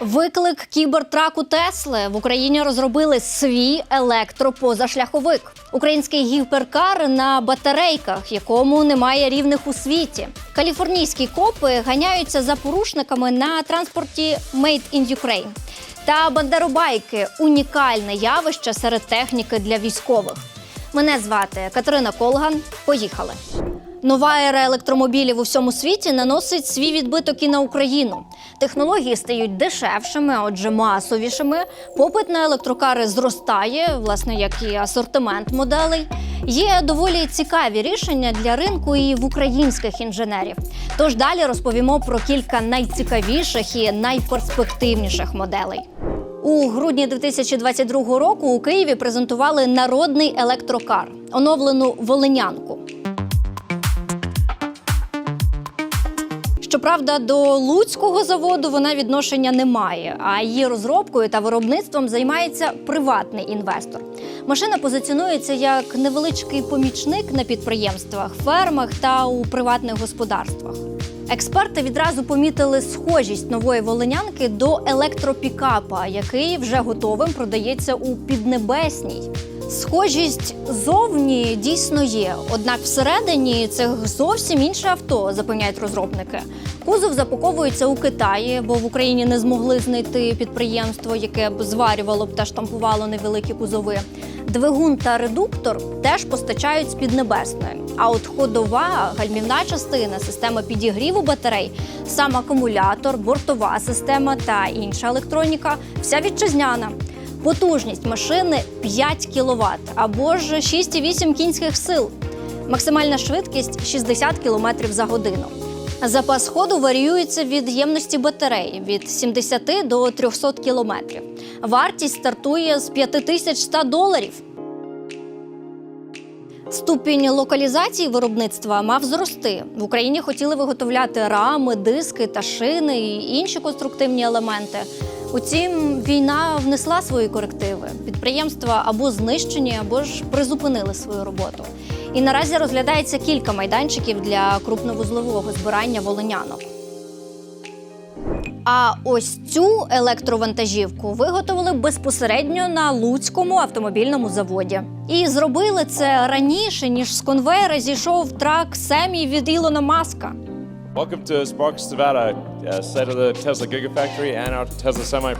Виклик кібертраку Тесли в Україні розробили свій електропозашляховик. Український гіперкар на батарейках, якому немає рівних у світі. Каліфорнійські копи ганяються за порушниками на транспорті Made in Ukraine. Та бандеробайки унікальне явище серед техніки для військових. Мене звати Катерина Колган. Поїхали. Нова ера електромобілів у всьому світі наносить свій відбиток і на Україну. Технології стають дешевшими, отже, масовішими. Попит на електрокари зростає, власне, як і асортимент моделей. Є доволі цікаві рішення для ринку і в українських інженерів. Тож далі розповімо про кілька найцікавіших і найперспективніших моделей. У грудні 2022 року у Києві презентували народний електрокар, оновлену волинянку. Щоправда, до луцького заводу вона відношення не має, а її розробкою та виробництвом займається приватний інвестор. Машина позиціонується як невеличкий помічник на підприємствах, фермах та у приватних господарствах. Експерти відразу помітили схожість нової волинянки до електропікапа, який вже готовим продається у піднебесній. Схожість зовні дійсно є, однак всередині це зовсім інше авто, запевняють розробники. Кузов запаковується у Китаї, бо в Україні не змогли знайти підприємство, яке б зварювало б та штампувало невеликі кузови. Двигун та редуктор теж постачають з піднебесної. А от ходова, гальмівна частина, система підігріву батарей, сам акумулятор, бортова система та інша електроніка вся вітчизняна. Потужність машини 5 кВт або ж 6,8 кінських сил. Максимальна швидкість 60 км за годину. Запас ходу варіюється від ємності батареї від 70 до 300 км. Вартість стартує з 5100 доларів. Ступінь локалізації виробництва мав зрости. В Україні хотіли виготовляти рами, диски та шини і інші конструктивні елементи. Утім, війна внесла свої корективи. Підприємства або знищені, або ж призупинили свою роботу. І наразі розглядається кілька майданчиків для крупновузлового збирання волинянок. А ось цю електровантажівку виготовили безпосередньо на Луцькому автомобільному заводі. І зробили це раніше, ніж з конвейера зійшов трак Семі від Ілона Маска. Welcome to Sparks, Nevada, uh, site of the Tesla Gigafactory and our Tesla Semi.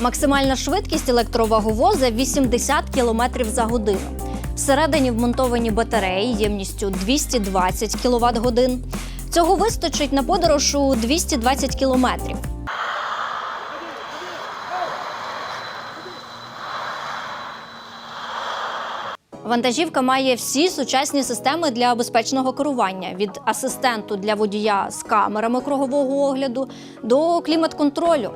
Максимальна швидкість електроваговоза 80 км за годину. Всередині вмонтовані батареї ємністю 220 кВт годин. Цього вистачить на подорож у 220 кілометрів. Вантажівка має всі сучасні системи для безпечного керування від асистенту для водія з камерами кругового огляду до клімат-контролю.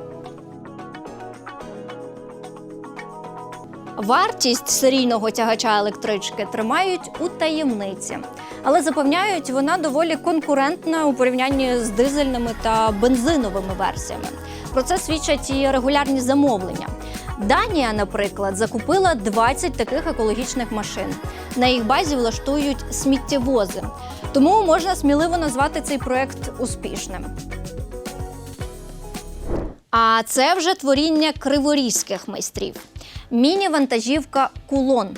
Вартість серійного тягача електрички тримають у таємниці, але запевняють, вона доволі конкурентна у порівнянні з дизельними та бензиновими версіями. Про це свідчать і регулярні замовлення. Данія, наприклад, закупила 20 таких екологічних машин. На їх базі влаштують сміттєвози. Тому можна сміливо назвати цей проект успішним. А це вже творіння криворізьких майстрів. Міні-вантажівка Кулон.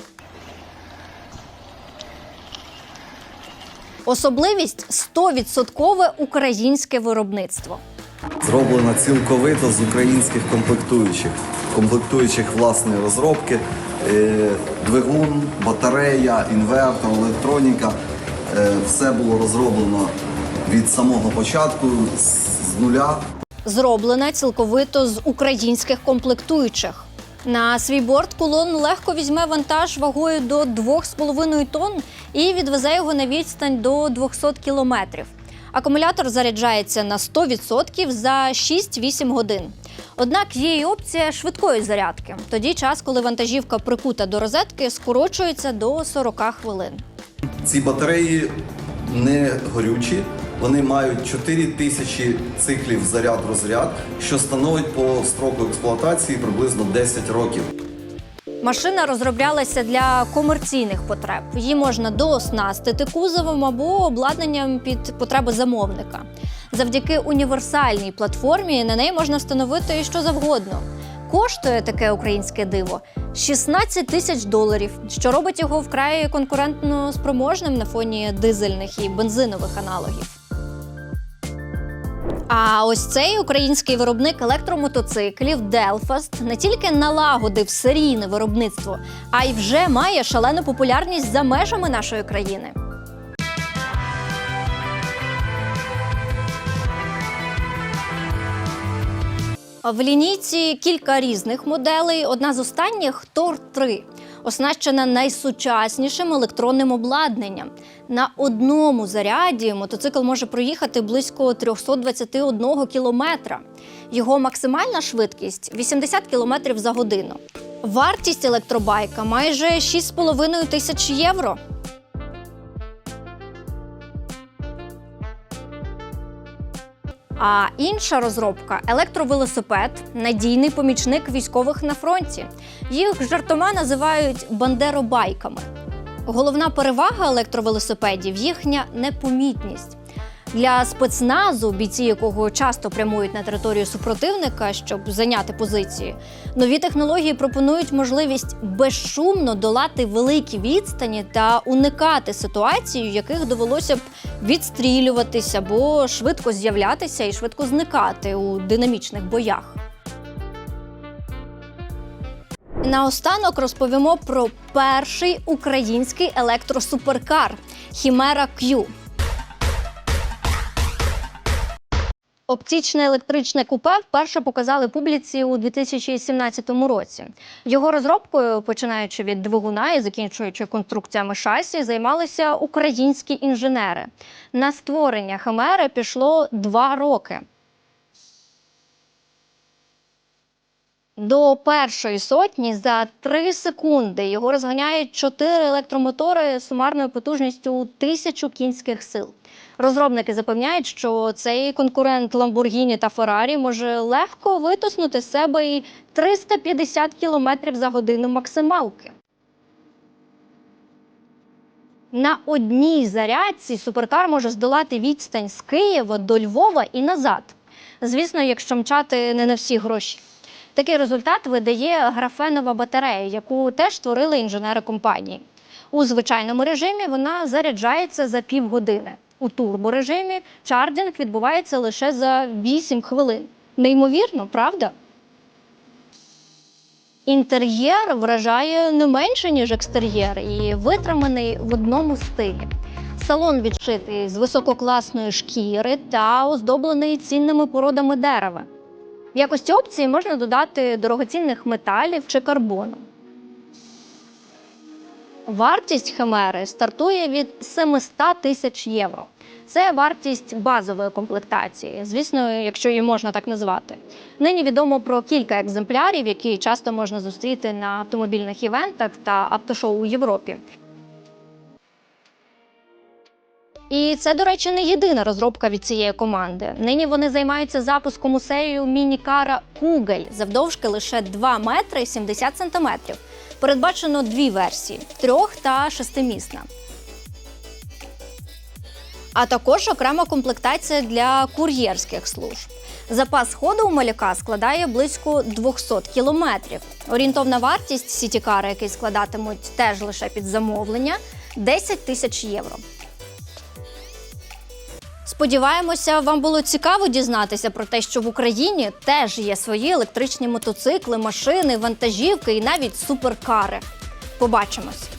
Особливість 100% українське виробництво. Зроблена цілковито з українських комплектуючих, комплектуючих власної розробки, Е, двигун, батарея, інвертор, електроніка. Е, Все було розроблено від самого початку з нуля. Зроблена цілковито з українських комплектуючих. На свій борт кулон легко візьме вантаж вагою до 2,5 тонн і відвезе його на відстань до 200 кілометрів. Акумулятор заряджається на 100% за 6-8 годин. Однак є і опція швидкої зарядки. Тоді час, коли вантажівка прикута до розетки, скорочується до 40 хвилин. Ці батареї не горючі, вони мають 4 тисячі циклів заряд-розряд, що становить по строку експлуатації приблизно 10 років. Машина розроблялася для комерційних потреб. Її можна дооснастити кузовом або обладнанням під потреби замовника. Завдяки універсальній платформі на неї можна встановити що завгодно. Коштує таке українське диво 16 тисяч доларів, що робить його вкрай конкурентно спроможним на фоні дизельних і бензинових аналогів. А ось цей український виробник електромотоциклів Delfast не тільки налагодив серійне виробництво, а й вже має шалену популярність за межами нашої країни. В лінійці кілька різних моделей. Одна з останніх Тор 3 оснащена найсучаснішим електронним обладнанням. На одному заряді мотоцикл може проїхати близько 321 кілометра. Його максимальна швидкість 80 кілометрів за годину. Вартість електробайка майже 6,5 тисяч євро. А інша розробка електровелосипед надійний помічник військових на фронті. Їх жартома називають бандеробайками. Головна перевага електровелосипедів їхня непомітність. Для спецназу, бійці якого часто прямують на територію супротивника, щоб зайняти позиції, нові технології пропонують можливість безшумно долати великі відстані та уникати ситуацій, у яких довелося б відстрілюватися або швидко з'являтися і швидко зникати у динамічних боях. Наостанок розповімо про перший український електросуперкар Хімера Q. Оптичне електричне купе вперше показали публіці у 2017 році. Його розробкою, починаючи від двигуна і закінчуючи конструкціями шасі, займалися українські інженери. На створення Химери пішло два роки. До першої сотні за 3 секунди його розганяють 4 електромотори з сумарною потужністю 1000 кінських сил. Розробники запевняють, що цей конкурент Lamborghini та Ferrari може легко витиснути з себе і 350 км за годину максималки. На одній зарядці суперкар може здолати відстань з Києва до Львова і назад. Звісно, якщо мчати не на всі гроші. Такий результат видає графенова батарея, яку теж створили інженери компанії. У звичайному режимі вона заряджається за півгодини. У турборежимі чардинг відбувається лише за 8 хвилин. Неймовірно, правда? Інтер'єр вражає не менше, ніж екстер'єр, і витриманий в одному стилі. Салон відшитий з висококласної шкіри та оздоблений цінними породами дерева. В якості опції можна додати дорогоцінних металів чи карбону. Вартість химери стартує від 700 тисяч євро. Це вартість базової комплектації, звісно, якщо її можна так назвати. Нині відомо про кілька екземплярів, які часто можна зустріти на автомобільних івентах та автошоу у Європі. І це, до речі, не єдина розробка від цієї команди. Нині вони займаються запуском у серію міні-кара Кугель завдовжки лише 2 метри 70 сантиметрів. Передбачено дві версії трьох та шестимісна. А також окрема комплектація для кур'єрських служб. Запас ходу у малюка складає близько 200 кілометрів. Орієнтовна вартість сітікара, який складатимуть теж лише під замовлення, 10 тисяч євро. Сподіваємося, вам було цікаво дізнатися про те, що в Україні теж є свої електричні мотоцикли, машини, вантажівки і навіть суперкари. Побачимось!